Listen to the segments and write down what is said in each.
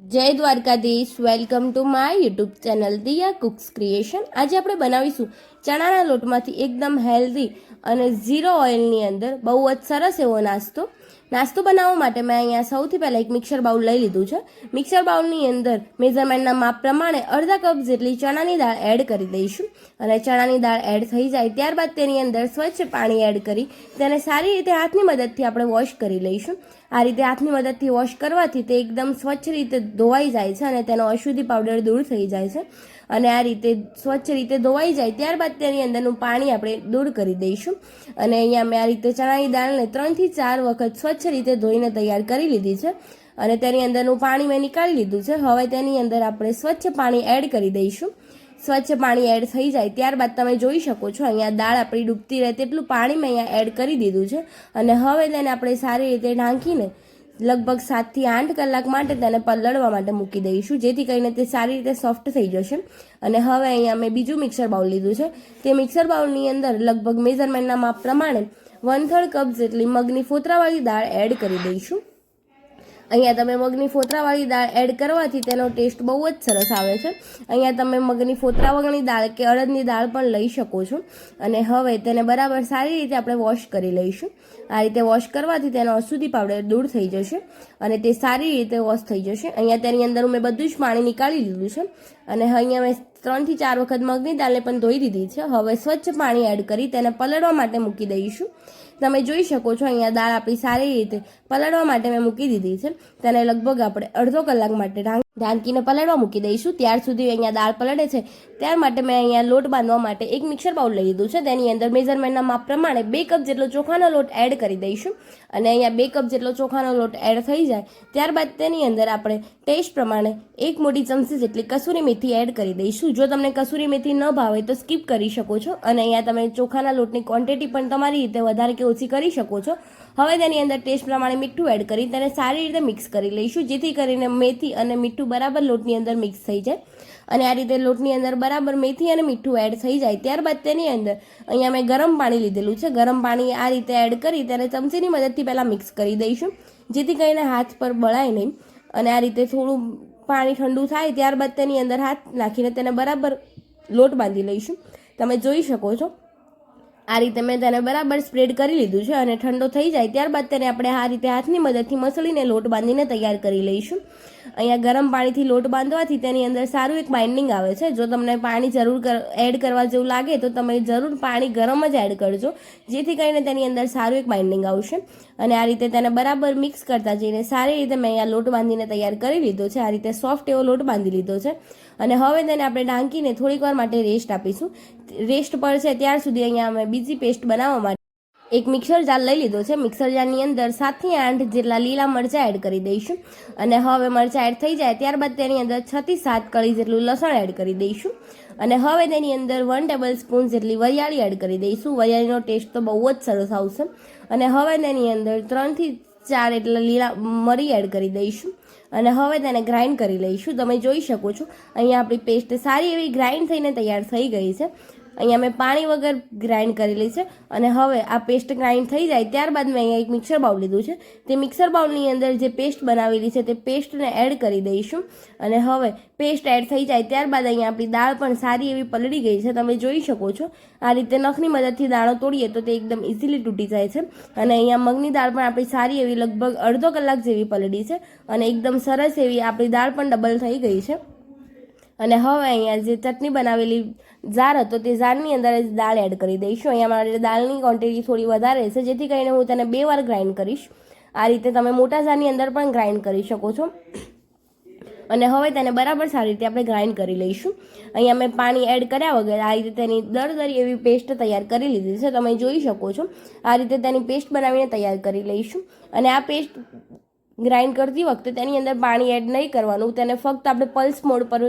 જય Dwarkadhish. Welcome to my YouTube channel Diya cooks creation આજે આપણે બનાવીશું ચણાના લોટમાંથી એકદમ હેલ્ધી અને ઝીરો ઓઇલની અંદર બહુ જ સરસ એવો નાસ્તો. નાસ્તો બનાવવા માટે મેં અહીંયા સૌથી પહેલાં એક મિક્સર બાઉલ લઈ લીધું છે. મિક્સર બાઉલની અંદર મેઝરમેન્ટના માપ પ્રમાણે અડધા કપ જેટલી ચણાની દાળ એડ કરી દઈશું. અને ચણાની દાળ એડ થઈ જાય ત્યારબાદ તેની અંદર સ્વચ્છ પાણી એડ કરી તેને સારી રીતે હાથની મદદથી આપણે વોશ કરી લઈશું. આ રીતે હાથની મદદથી વોશ કરવાથી તે એકદમ સ્વચ્છ રીતે ધોવાઈ જાય છે અને તેનો અશુદ્ધિ પાવડર દૂર થઈ જાય છે. અને આ રીતે સ્વચ્છ રીતે ધોવાઈ જાય ત્યારબાદ તેની અંદરનું પાણી આપણે દૂર કરી દઈશું. અને અહીંયા મેં આ રીતે ચણાની દાળને ત્રણથી ચાર વખત સ્વચ્છ રીતે ધોઈને તૈયાર કરી લીધી છે. અને તેની અંદરનું પાણી મેં નીકાળી લીધું છે. હવે તેની અંદર આપણે સ્વચ્છ પાણી એડ કરી દઈશું. સ્વચ્છ પાણી એડ થઈ જાય ત્યારબાદ તમે જોઈ શકો છો, અહીંયા દાળ આપણી ડૂબતી રહે તેટલું પાણી મેં અહીંયા એડ કરી દીધું છે. અને હવે તેને આપણે સારી રીતે ઢાંકીને લગભગ સાતથી આઠ કલાક માટે તેને પલળવા માટે મૂકી દઈશું, જેથી કરીને તે સારી રીતે સોફ્ટ થઈ જશે. અને હવે અહીંયા મેં બીજું મિક્સર બાઉલ લીધું છે. તે મિક્સર બાઉલની અંદર લગભગ મેઝરમેન્ટના માપ પ્રમાણે વન થર્ડ કપ જેટલી મગની ફોતરાવાળી દાળ એડ કરી દઈશું. અહીંયા તમે મગની ફોતરાવાળી દાળ એડ કરવાથી તેનો ટેસ્ટ બહુ જ સરસ આવે છે. અહીંયા તમે મગની ફોતરાવાળી દાળ કે અડદની દાળ પણ લઈ શકો છો. અને હવે તેને બરાબર સારી રીતે આપણે વોશ કરી લઈશું. આ રીતે વોશ કરવાથી તેનો અશુદ્ધિ પાવડર દૂર થઈ જશે અને તે સારી રીતે વોશ થઈ જશે. અહીંયા તેની અંદર મેં બધું જ પાણી નીકાળી લીધું છે. અને અહીંયા મેં ત્રણથી ચાર વખત મગની દાળને પણ ધોઈ દીધી છે. હવે સ્વચ્છ પાણી એડ કરી તેને પલળવા માટે મૂકી દઈશું. તમે જોઈ શકો છો, અહીંયા દાળ આપણી સારી રીતે પલાળવા માટે મેં મૂકી દીધી છે. તેને લગભગ આપણે અડધો કલાક માટે ઢાંક ઢાંકીને પલળવા મૂકી દઈશું. ત્યાર સુધી અહીંયા દાળ પલળે છે. ત્યાર માટે મેં અહીંયા લોટ બાંધવા માટે એક મિક્સર બાઉલ લઈ લીધું છે. તેની અંદર મેઝરમેન્ટના માપ પ્રમાણે બે કપ જેટલો ચોખાનો લોટ એડ કરી દઈશું. અને અહીંયા બે કપ જેટલો ચોખાનો લોટ એડ થઈ જાય. ત્યારબાદ તેની અંદર આપણે ટેસ્ટ પ્રમાણે એક મોટી ચમચી જેટલી કસૂરી મેથી એડ કરી દઈશું. જો તમને કસૂરી મેથી ન ભાવે તો સ્કીપ કરી શકો છો. અને અહીંયા તમે ચોખાના લોટની ક્વોન્ટિટી પણ તમારી રીતે વધારે કે ઓછી કરી શકો છો. હવે તેની અંદર ટેસ્ટ પ્રમાણે મીઠું એડ કરી તેને સારી રીતે મિક્સ કરી લઈશું, જેથી કરીને મેથી અને મીઠું બરાબર લોટની અંદર મિક્સ થઈ જાય. અને આ રીતે લોટની અંદર બરાબર મેથી અને મીઠું એડ થઈ જાય, ત્યારબાદ તેની અંદર અહીંયા મેં ગરમ પાણી લીધેલું છે. ગરમ પાણી આ રીતે એડ કરી તેને ચમચીની મદદથી પહેલાં મિક્સ કરી દઈશું, જેથી કરીને હાથ પર બળાય નહીં. અને આ રીતે થોડું પાણી ઠંડુ થાય, ત્યારબાદ તેની અંદર હાથ નાખીને તેને બરાબર લોટ બાંધી લઈશું. તમે જોઈ શકો છો. આ રીતે મેં તેને બરાબર સ્પ્રેડ કરી લીધું છે અને ઠંડો થઈ જાય ત્યારબાદ તેને આપણે આ રીતે હાથની મદદથી મસળીને લોટ બાંધીને તૈયાર કરી લઈશું. અહીંયા ગરમ પાણીથી લોટ બાંધવાથી તેની અંદર સારું એક બાઇન્ડિંગ આવે છે. જો તમને પાણી જરૂર એડ કરવા જેવું લાગે તો તમે જરૂર પાણી ગરમ જ એડ કરજો, જેથી કરીને તેની અંદર સારું એક બાઇન્ડિંગ આવશે. અને આ રીતે તેને બરાબર મિક્સ કરતા જઈને સારી રીતે મેં અહીંયા લોટ બાંધીને તૈયાર કરી લીધો છે. આ રીતે સોફ્ટ એવો લોટ બાંધી લીધો છે. અને હવે તેને આપણે ઢાંકીને થોડીક વાર માટે રેસ્ટ આપીશું. રેસ્ટ છે ત્યાર સુધી અહીંયા અમે બીજી પેસ્ટ બનાવવા માટે એક મિક્સર જાર લઈ લીધો છે. મિક્સર જારની અંદર સાતથી આઠ જેટલા લીલા મરચાં એડ કરી દઈશું. અને હવે મરચાં એડ થઈ જાય ત્યારબાદ તેની અંદર છથી સાત કળી જેટલું લસણ એડ કરી દઈશું. અને હવે તેની અંદર વન ટેબલ સ્પૂન જેટલી વરિયાળી એડ કરી દઈશું. વરિયાળીનો ટેસ્ટ તો બહુ જ સરસ આવશે. અને હવે તેની અંદર ત્રણથી ચાર એટલા લીલા મરી એડ કરી દઈશું. અને હવે તેને ગ્રાઇન્ડ કરી લઈશું. તમે જોઈ શકો છો, અહીંયા આપણી પેસ્ટ સારી એવી ગ્રાઇન્ડ થઈને તૈયાર થઈ ગઈ છે. અહીંયા મેં પાણી વગર ગ્રાઇન્ડ કરેલી છે અને હવે આ પેસ્ટ ગ્રાઇન્ડ થઈ જાય ત્યારબાદ મેં અહીંયા એક મિક્સર બાઉલ લીધું છે. તે મિક્સર બાઉલની અંદર જે પેસ્ટ બનાવેલી છે તે પેસ્ટને એડ કરી દઈશું. અને હવે પેસ્ટ એડ થઈ જાય ત્યારબાદ અહીંયા આપણી દાળ પણ સારી એવી પલળી ગઈ છે. તમે જોઈ શકો છો. આ રીતે નખની મદદથી દાણો તોડીએ તો તે એકદમ ઇઝીલી તૂટી જાય છે. અને અહીંયા મગની દાળ પણ આપણી સારી એવી લગભગ અડધો કલાક જેવી પલળી છે અને એકદમ સરસ એવી આપણી દાળ પણ ડબલ થઈ ગઈ છે. અને હવે અહીંયા જે ચટણી બનાવેલી જાર હતો તે જારની અંદર જ દાળ એડ કરી દઈશું. અહીંયા મારે દાળની ક્વોન્ટિટી થોડી વધારે છે, જેથી કરીને હું તેને બે વાર ગ્રાઇન્ડ કરીશ. આ રીતે તમે મોટા જારની અંદર પણ ગ્રાઇન્ડ કરી શકો છો. અને હવે તેને બરાબર સારી રીતે આપણે ગ્રાઇન્ડ કરી લઈશું. અહીંયા મેં પાણી એડ કર્યા વગર આ રીતે તેની દર દરી એવી પેસ્ટ તૈયાર કરી લીધી છે. તમે જોઈ શકો છો. આ રીતે તેની પેસ્ટ બનાવીને તૈયાર કરી લઈશું. અને આ પેસ્ટ ગ્રાઇન્ડ કરતી વખતે તેની અંદર પાણી એડ નહીં કરવાનું. તેને ફક્ત આપણે પલ્સ મોડ પર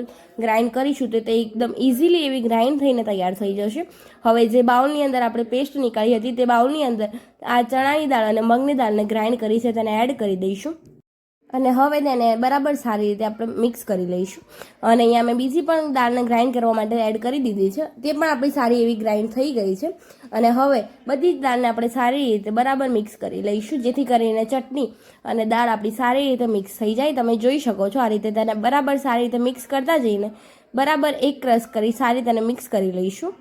ગ્રાઇન્ડ કરીશું તો તે એકદમ ઇઝીલી એવી ગ્રાઇન્ડ થઈને તૈયાર થઈ જશે. હવે જે બાઉલની અંદર આપણે પેસ્ટ નીકાળી હતી તે બાઉલની અંદર આ ચણાની દાળ અને મગની દાળને ગ્રાઇન્ડ કરી છે તેને એડ કરી દઈશું. અને હવે તેને બરાબર સારી રીતે આપણે મિક્સ કરી લઈશું. અને અહીંયા મેં બીજી પણ દાળને ગ્રાઇન્ડ કરવા માટે એડ કરી દીધી છે. તે પણ આપણી સારી એવી ગ્રાઇન્ડ થઈ ગઈ છે. અને હવે બધી જ દાળને આપણે સારી રીતે બરાબર મિક્સ કરી લઈશું, જેથી કરીને ચટણી અને દાળ આપણી સારી રીતે મિક્સ થઈ જાય. તમે જોઈ શકો છો આ રીતે તેને બરાબર સારી રીતે મિક્સ કરતા જઈને બરાબર એક ક્રશ કરી સારી તેને મિક્સ કરી લઈશું.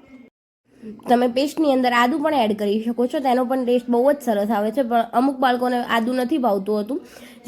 તમે પેસ્ટની અંદર આદુ પણ એડ કરી શકો છો. તેનો પણ ટેસ્ટ બહુ જ સરસ આવે છે. પણ અમુક બાળકોને આદુ નથી ભાવતું હતું.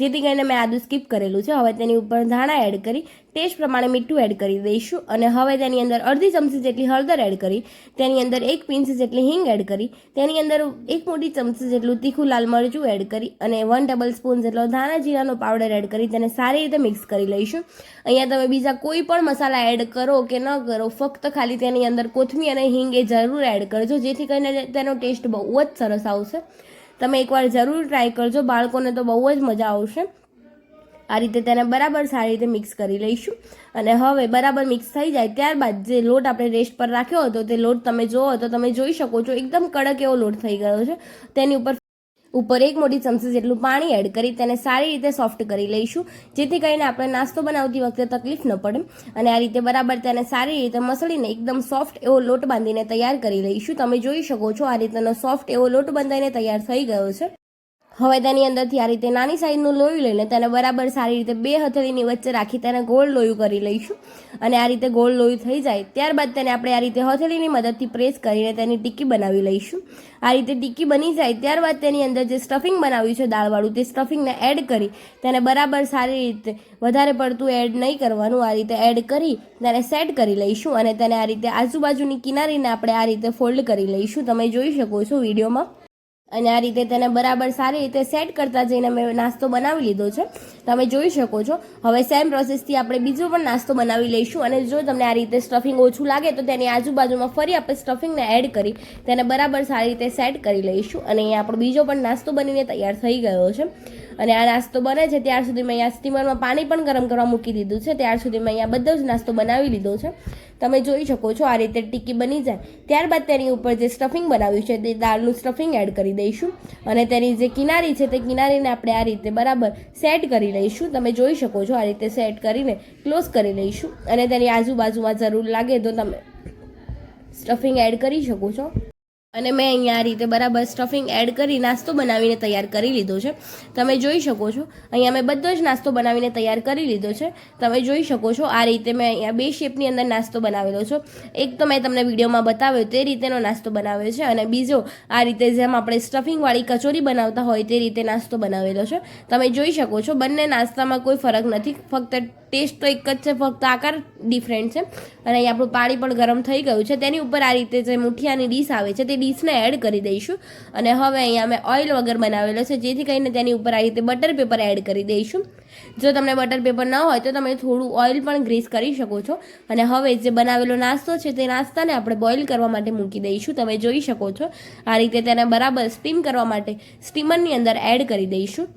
જેથી કરીને મેં આદુ સ્કીપ કરેલું છે. હવે તેની ઉપર ધાણા એડ કરી ટેસ્ટ પ્રમાણે મીઠું એડ કરી દઈશું. અને હવે તેની અંદર અડધી ચમચી જેટલી હળદર એડ કરી, તેની અંદર એક પિંચ જેટલી હિંગ એડ કરી, તેની અંદર એક મોટી ચમચી જેટલું તીખું લાલ મરચું એડ કરી અને વન ટેબલ સ્પૂન જેટલો ધાણા જીરાનો પાવડર એડ કરી તેને સારી રીતે મિક્સ કરી લઈશું. અહીંયા તમે બીજા કોઈ પણ મસાલા એડ કરો કે ન કરો, ફક્ત ખાલી તેની અંદર કોથમી અને હિંગ એ જરૂર એડ કરજો, જેથી કરીને તેનો ટેસ્ટ બહુ જ સરસ આવશે. તમે એકવાર જરૂર ટ્રાય કરજો. બાળકોને તો બહુ જ મજા આવશે. આ રીતે તેને બરાબર સારી રીતે મિક્સ કરી લઈશું. અને હવે બરાબર મિક્સ થઈ જાય ત્યારબાદ જે લોટ આપણે રેસ્ટ પર રાખ્યો હતો તે લોટ તમે જોવો તો તમે જોઈ શકો છો. એકદમ કડક એવો લોટ થઈ ગયો છે. તેની ઉપર ઉપર એક મોટી ચમચી જેટલું પાણી એડ કરી તેને સારી રીતે સોફ્ટ કરી લઈશું. જેથી કરીને આપણે નાસ્તો બનાવતી વખતે તકલીફ ન પડે. અને આ રીતે બરાબર તેને સારી રીતે મસળીને એકદમ સોફ્ટ એવો લોટ બાંધીને તૈયાર કરી લઈશું. તમે જોઈ શકો છો આ રીતનો સોફ્ટ એવો લોટ બાંધાઈને તૈયાર થઈ ગયો છે. હવે તેની અંદરથી આ રીતે નાની સાઈઝનું લોહી લઈને તેને બરાબર સારી રીતે બે હથેળીની વચ્ચે રાખી તેને ગોળ લોયું કરી લઈશું. અને આ રીતે ગોળ લોયું થઈ જાય, ત્યારબાદ તેને આપણે આ રીતે હથેળીની મદદથી પ્રેસ કરીને તેની ટીકી બનાવી લઈશું. આ રીતે ટીકી બની જાય, ત્યારબાદ તેની અંદર જે સ્ટફિંગ બનાવ્યું છે દાળવાળું, તે સ્ટફિંગને એડ કરી તેને બરાબર સારી રીતે વધારે પડતું એડ નહીં કરવાનું, આ રીતે એડ કરી તેને સેટ કરી લઈશું અને તેને આ રીતે આજુબાજુની કિનારીને આપણે આ રીતે ફોલ્ડ કરી લઈશું. તમે જોઈ શકો છો વિડીયોમાં. અને આ રીતે તેને બરાબર સારી રીતે સેટ કરતા જઈને મેં નાસ્તો બનાવી લીધો છે. તમે જોઈ શકો છો. હવે સેમ પ્રોસેસથી આપણે બીજો પણ નાસ્તો બનાવી લઈશું અને જો તમને આ રીતે સ્ટફિંગ ઓછું લાગે તો તેની આજુબાજુમાં ફરી આપણે સ્ટફિંગને એડ કરી તેને બરાબર સારી રીતે સેટ કરી લઈશું. અને અહીંયા આપણો બીજો પણ નાસ્તો બનીને તૈયાર થઈ ગયો છે. અને આ નાસ્તો બને છે ત્યાર સુધી મેં અહીંયા સ્ટીમરમાં પાણી પણ ગરમ કરવા મૂકી દીધું છે. ત્યાર સુધી મેં અહીંયા બધો જ નાસ્તો બનાવી લીધો છે. તમે જોઈ શકો છો આ રીતે ટીકી બની જાય. ત્યારબાદ તેની ઉપર જે સ્ટફિંગ બનાવ્યું છે તે દાળનું સ્ટફિંગ એડ કરી દઈશું. અને તેની જે કિનારી છે તે કિનારીને આપણે આ રીતે બરાબર સેટ કરી લઈશું. તમે જોઈ શકો છો આ રીતે સેટ કરીને ક્લોઝ કરી લઈશું. અને તેની આજુબાજુમાં જરૂર લાગે તો તમે સ્ટફિંગ એડ કરી શકો છો. અને મેં અહીંયા આ રીતે બરાબર સ્ટફિંગ એડ કરી નાસ્તો બનાવીને તૈયાર કરી લીધો છે. તમે જોઈ શકો છો. અહીંયા મેં બધો જ નાસ્તો બનાવીને તૈયાર કરી લીધો છે. તમે જોઈ શકો છો આ રીતે મેં અહીંયા બે શેપની અંદર નાસ્તો બનાવેલો છે. એક તો મેં તમને વિડીયોમાં બતાવ્યો તે રીતેનો નાસ્તો બનાવ્યો છે અને બીજો આ રીતે જેમ આપણે સ્ટફિંગવાળી કચોરી બનાવતા હોય તે રીતે નાસ્તો બનાવેલો છે. તમે જોઈ શકો છો બંને નાસ્તામાં કોઈ ફરક નથી. ફક્ત ટેસ્ટ તો એક જ છે, ફક્ત આકાર ડિફરન્ટ છે. અને અહીં આપણું પાણી પણ ગરમ થઈ ગયું છે. તેની ઉપર આ રીતે જે મુઠિયાની ડીશ આવે છે તે ડીશને એડ કરી દઈશું. અને હવે અહીંયા મેં ઓઇલ વગર બનાવેલો છે. જેથી કરીને તેની ઉપર આ રીતે બટર પેપર એડ કરી દઈશું. જો તમને બટર પેપર ન હોય તો તમે થોડું ઓઇલ પણ ગ્રીસ કરી શકો છો. અને હવે જે બનાવેલો નાસ્તો છે તે નાસ્તાને આપણે બોઇલ કરવા માટે મૂકી દઈશું. તમે જોઈ શકો છો. આ રીતે તેને બરાબર સ્ટીમ કરવા માટે સ્ટીમરની અંદર એડ કરી દઈશું.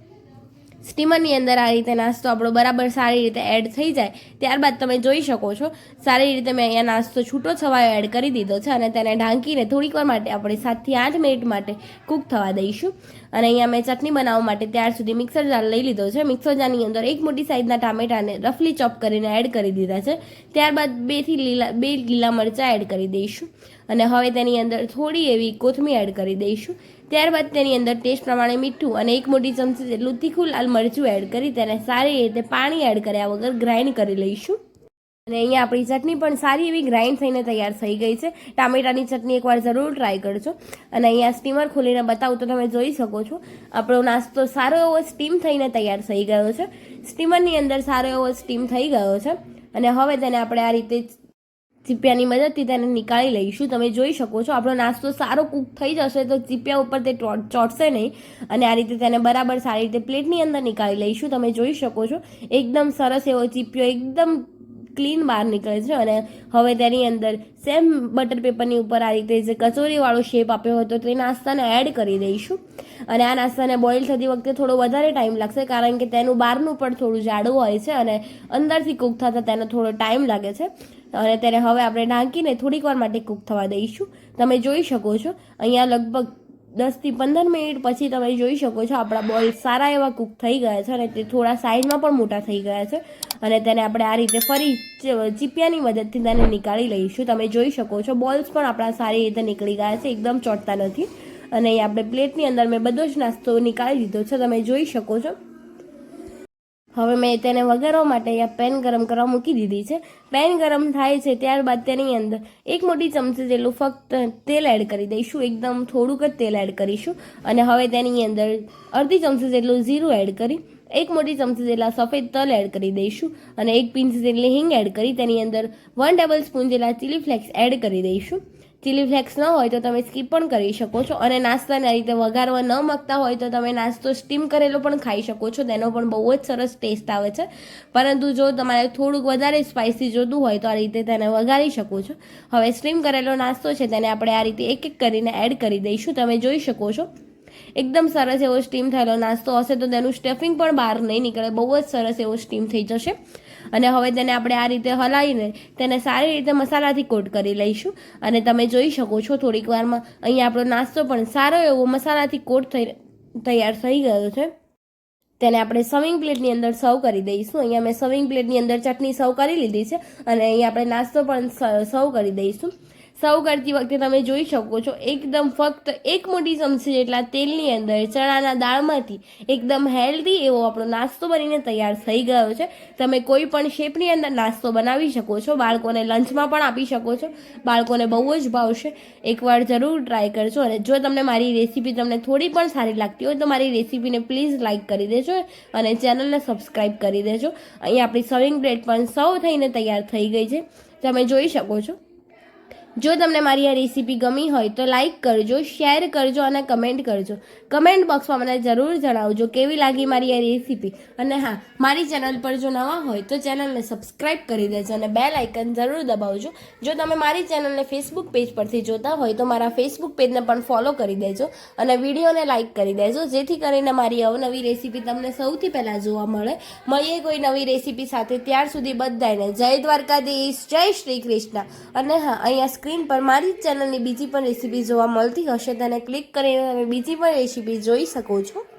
સ્ટીમરની અંદર આ રીતે નાસ્તો આપણો બરાબર સારી રીતે એડ થઈ જાય, ત્યારબાદ તમે જોઈ શકો છો, સારી રીતે મેં અહીંયા નાસ્તો છૂટો છવાયો એડ કરી દીધો છે અને તેને ઢાંકીને થોડીક વાર માટે આપણે સાતથી આઠ મિનિટ માટે કૂક થવા દઈશું. અને અહીંયા મેં ચટણી બનાવવા માટે ત્યાર સુધી મિક્સર જાર લઈ લીધો છે. મિક્સર જારની અંદર એક મોટી સાઈઝના ટામેટાને રફલી ચોપ કરીને એડ કરી દીધા છે. ત્યારબાદ બેથી લીલા, બે લીલા મરચાં એડ કરી દઈશું. અને હવે તેની અંદર થોડી એવી કોથમી એડ કરી દઈશું. ત્યારબાદ તેની અંદર ટેસ્ટ પ્રમાણે મીઠું અને એક મોટી ચમચી જેટલું તીખું લાલ મરચું એડ કરી તેને સારી રીતે પાણી એડ કર્યા વગર ગ્રાઇન્ડ કરી લઈશું. અને અહીંયા આપણી ચટણી પણ સારી એવી ગ્રાઇન્ડ થઈને તૈયાર થઈ ગઈ છે. ટામેટાની ચટણી એકવાર જરૂર ટ્રાય કરજો. અને અહીંયા સ્ટીમર ખોલીને બતાવું તો તમે જોઈ શકો છો. આપણો નાસ્તો સારો એવો સ્ટીમ થઈને તૈયાર થઈ ગયો છે. સ્ટીમરની અંદર સારો એવો સ્ટીમ થઈ ગયો છે. અને હવે તેને આપણે આ રીતે ચીપિયાની મદદથી તેને નીકાળી લઈશું. તમે જોઈ શકો છો, આપણો નાસ્તો સારો કૂક થઈ જશે તો ચીપિયા ઉપર તે ચોટશે નહીં અને આ રીતે તેને બરાબર સારી રીતે પ્લેટની અંદર નીકાળી લઈશું. તમે જોઈ શકો છો, એકદમ સરસ એવો ચીપિયો એકદમ ક્લીન બહાર નીકળે છે અને હવે તેની અંદર સેમ બટર પેપરની ઉપર આ રીતે જે કચોરીવાળો શેપ આપ્યો હતો તે નાસ્તાને એડ કરી દઈશું. અને આ નાસ્તાને બોઇલ થતી વખતે થોડો વધારે ટાઈમ લાગશે કારણ કે તેનું બહારનું પણ થોડું જાડું હોય છે અને અંદરથી કૂક થતાં તેનો થોડો ટાઈમ લાગે છે. અને તેને હવે આપણે ઢાંકીને થોડીક વાર માટે કૂક થવા દઈશું. તમે જોઈ શકો છો, અહીંયા લગભગ દસથી પંદર મિનિટ પછી તમે જોઈ શકો છો આપણા બોલ સારા એવા કૂક થઈ ગયા છે અને તે થોડા સાઇઝમાં પણ મોટા થઈ ગયા છે. અને તેને આપણે આ રીતે ફરી ચીપિયાની મદદથી તેને નીકાળી લઈશું. તમે જોઈ શકો છો, બોલ્સ પણ આપણા સારી રીતે નીકળી ગયા છે, એકદમ ચોંટતા નથી. અને આપણે પ્લેટની અંદર મેં બધો જ નાસ્તો નીકાળી દીધો છે. તમે જોઈ શકો છો. હવે મેં તેને વઘારવા માટે અહીંયા પેન ગરમ કરવા મૂકી દીધી છે. પેન ગરમ થાય છે ત્યારબાદ તેની અંદર એક મોટી ચમચી જેટલું ફક્ત તેલ એડ કરી દઈશું. એકદમ થોડુંક જ તેલ એડ કરીશું. અને હવે તેની અંદર અડધી ચમચી જેટલું જીરું એડ કરી, એક મોટી ચમચી જેટલા સફેદ તલ એડ કરી દઈશું અને એક પિંચ જેટલી હિંગ એડ કરી તેની અંદર વન ટેબલ સ્પૂન જેટલા ચીલી ફ્લેક્સ એડ કરી દઈશું. ચીલી ફ્લેક્સ ન હોય તો તમે સ્કીપ પણ કરી શકો છો. અને નાસ્તાને આ રીતે વઘારવા ન માગતા હોય તો તમે નાસ્તો સ્ટીમ કરેલો પણ ખાઈ શકો છો. તેનો પણ બહુ જ સરસ ટેસ્ટ આવે છે. પરંતુ જો તમારે થોડુંક વધારે સ્પાઇસી જોતું હોય તો આ રીતે તેને વઘારી શકો છો. હવે સ્ટીમ કરેલો નાસ્તો છે તેને આપણે આ રીતે એક એક કરીને એડ કરી દઈશું. તમે જોઈ શકો છો. એકદમ સરસ એવો સ્ટીમ થયેલો નાસ્તો હશે તો તેનું સ્ટફિંગ પણ બહાર નહીં નીકળે. બહુ જ સરસ એવો સ્ટીમ થઈ જશે. અને હવે તેને આપણે આ રીતે હલાવીને તેને સારી રીતે મસાલાથી કોટ કરી લઈશું. અને તમે જોઈ શકો છો થોડીક વારમાં અહીંયા આપણો નાસ્તો પણ સારો એવો મસાલાથી કોટ થઈ, તૈયાર થઈ ગયો છે. તેને આપણે સર્વિંગ પ્લેટની અંદર સર્વ કરી દઈશું. અહીંયા મેં સર્વિંગ પ્લેટની અંદર ચટણી સર્વ કરી લીધી છે. અને અહીંયા આપણે નાસ્તો પણ સર્વ કરી દઈશું. સર્વ કરતી વખતે તમે જોઈ શકો છો, એકદમ ફક્ત એક મોટી ચમચી જેટલા તેલની અંદર ચણાના દાળમાંથી એકદમ હેલ્ધી એવો આપણો નાસ્તો બનીને તૈયાર થઈ ગયો છે. તમે કોઈ પણ શેપની અંદર નાસ્તો બનાવી શકો છો, બાળકોને લંચમાં પણ આપી શકો છો, બાળકોને બહુ જ ભાવશે. એકવાર જરૂર ટ્રાય કરજો અને જો તમને મારી રેસીપી તમને થોડી પણ સારી લાગતી હોય તો મારી રેસીપીને પ્લીઝ લાઇક કરી દેજો અને ચેનલને સબસ્ક્રાઈબ કરી દેજો. અહીં આપણી સર્વિંગ પ્લેટ પણ સૌ થઈને તૈયાર થઈ ગઈ છે. તમે જોઈ શકો છો. જો તમને મારી આ રેસીપી ગમી હોય તો લાઈક કરજો શેર કરજો અને કમેન્ટ કરજો. કમેન્ટ બોક્સમાં મને જરૂર જણાવજો કેવી લાગી મારી આ રેસીપી. અને હા, મારી ચેનલ પર જો નવા હોય તો ચેનલને સબસ્ક્રાઈબ કરી દેજો અને બેલ આઇકન જરૂર દબાવજો. જો તમે મારી ચેનલને ફેસબુક પેજ પરથી જોતા હોય તો મારા ફેસબુક પેજને પણ ફોલો કરી દેજો અને વિડીયોને લાઇક કરી દેજો. જેથી કરીને મારી અવનવી રેસીપી તમને સૌથી પહેલાં જોવા મળે. મળીએ કોઈ નવી રેસીપી સાથે ત્યાર સુધી બધાને જય દ્વારકાધીશ, જય શ્રી કૃષ્ણ. અને હા, અહીંયા સ્ક્રીન પર મારી ચેનલની બીજી પણ રેસીપી જોવા મળતી હશે તેને ક્લિક કરીને તમે બીજી પણ રેસીપી જોઈ શકો છો.